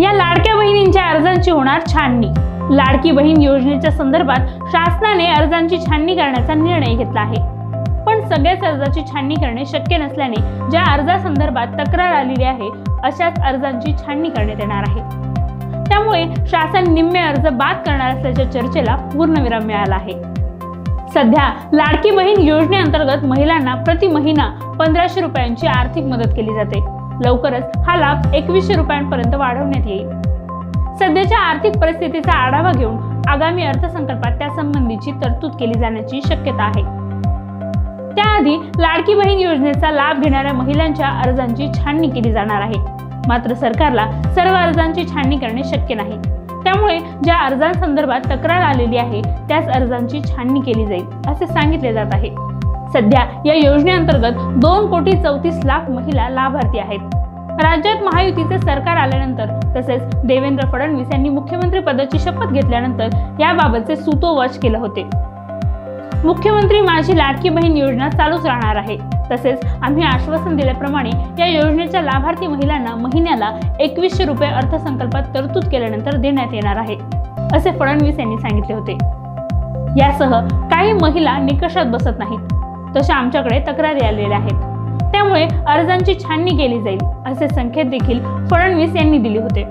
या लाडक्या बहिणींच्या अर्जांची होणार छाननी. लाडकी बहीण योजनेच्या संदर्भात शासनाने अर्जांची छाननी करण्याचा निर्णय घेतला आहे. पण सगळ्याच अर्जाची छाननी करणे शक्य नसल्याने ज्या अर्जासंदर्भात तक्रार आलेली आहे अशाच अर्जांची छाननी करण्यात येणार आहे. त्यामुळे शासन निम्मे अर्ज बाद करणार असल्याच्या चर्चेला पूर्णविराम मिळाला आहे. सध्या लाडकी बहीण योजनेअंतर्गत महिलांना प्रति महिना पंधराशे रुपयांची आर्थिक मदत केली जाते. लवकरच हा लाभ एकवीसशे रुपयांपर्यंत वाढवण्यात येईल. सध्याच्या आर्थिक परिस्थितीचा आढावा घेऊन आगामी अर्थसंकल्पात त्यासंबंधीची तरतूद केली जाण्याची शक्यता आहे. त्याआधी लाडकी बहीण योजनेचा लाभ घेणाऱ्या महिलांच्या अर्जांची छाननी केली जाणार आहे. मात्र सरकारला सर्व अर्जांची छाननी करणे शक्य नाही. त्यामुळे ज्या अर्जांसंदर्भात तक्रार आलेली आहे त्याच अर्जांची छाननी केली जाईल असे सांगितले जात आहे. सध्या या योजनेअंतर्गत दोन कोटी चौतीस लाख महिला लाभार्थी आहेत. राज्यात महायुतीचे सरकार आल्यानंतर तसेच देवेंद्र फडणवीस यांनी मुख्यमंत्री पदाची शपथ घेतल्यानंतर याबाबतचे सुतोवाच केलं होते. मुख्यमंत्री माझी लाडकी बहीण योजना चालूच राहणार आहे. तसेच आम्ही आश्वासन दिल्याप्रमाणे या योजनेच्या लाभार्थी महिलांना महिन्याला एकवीसशे रुपये अर्थसंकल्पात तरतूद केल्यानंतर देण्यात येणार आहे असे फडणवीस यांनी सांगितले होते. यासह काही महिला निकषात बसत नाहीत. तशा आमच्याकडे तक्रारी आलेल्या आहेत. त्यामुळे अर्जांची छाननी केली जाईल असे संकेत देखील फडणवीस यांनी दिले होते.